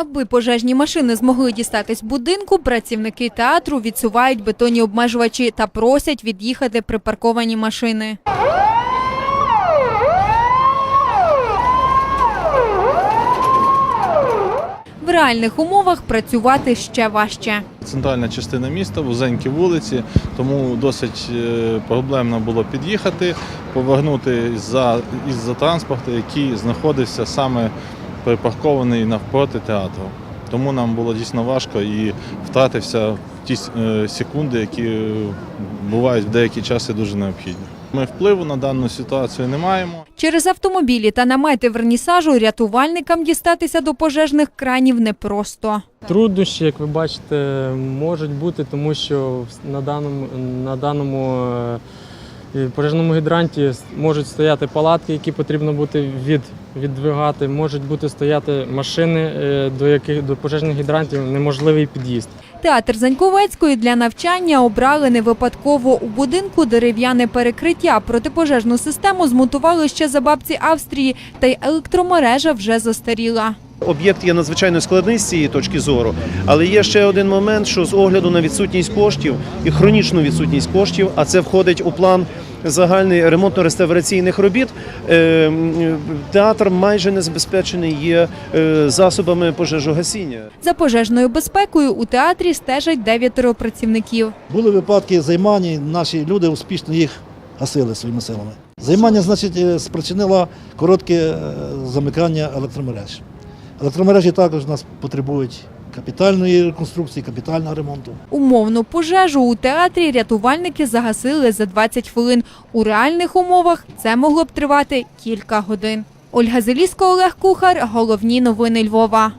Аби пожежні машини змогли дістатись будинку, працівники театру відсувають бетонні обмежувачі та просять від'їхати припарковані машини. В реальних умовах працювати ще важче. Центральна частина міста, вузенькі вулиці, тому досить е, проблемно було під'їхати, повернути за, із-за транспорту, який знаходився саме припаркований навпроти театру. Тому нам було дійсно важко і втратився в ті е, секунди, які е, бувають в деякі часи дуже необхідні. Ми впливу на дану ситуацію не маємо. Через автомобілі та намети вернісажу рятувальникам дістатися до пожежних кранів непросто. Труднощі, як ви бачите, можуть бути, тому що на даному, на даному е, пожежному гідранті можуть стояти палатки, які потрібно буде від, віддвигати, можуть бути стояти машини, е, до яких до пожежних гідрантів неможливий під'їзд. Театр Заньковецької для навчання обрали не випадково. У будинку дерев'яне перекриття. Протипожежну систему змонтували ще за бабці Австрії, та й електромережа вже застаріла. Об'єкт є надзвичайно складний з цієї точки зору, але є ще один момент, що з огляду на відсутність коштів і хронічну відсутність коштів, а це входить у план загальний ремонтно-реставраційних робіт. е, Театр майже не забезпечений є е, засобами пожежогасіння. За пожежною безпекою у театрі стежать дев'ятеро працівників. Були випадки займання, наші люди успішно їх гасили своїми силами. Займання, значить, е, спричинило коротке замикання електромереж. Електромережі також у нас потребують капітальної реконструкції, капітального ремонту. Умовну пожежу у театрі рятувальники загасили за 20 хвилин. У реальних умовах це могло б тривати кілька годин. Ольга Зелісько, Олег Кухар. Головні новини Львова.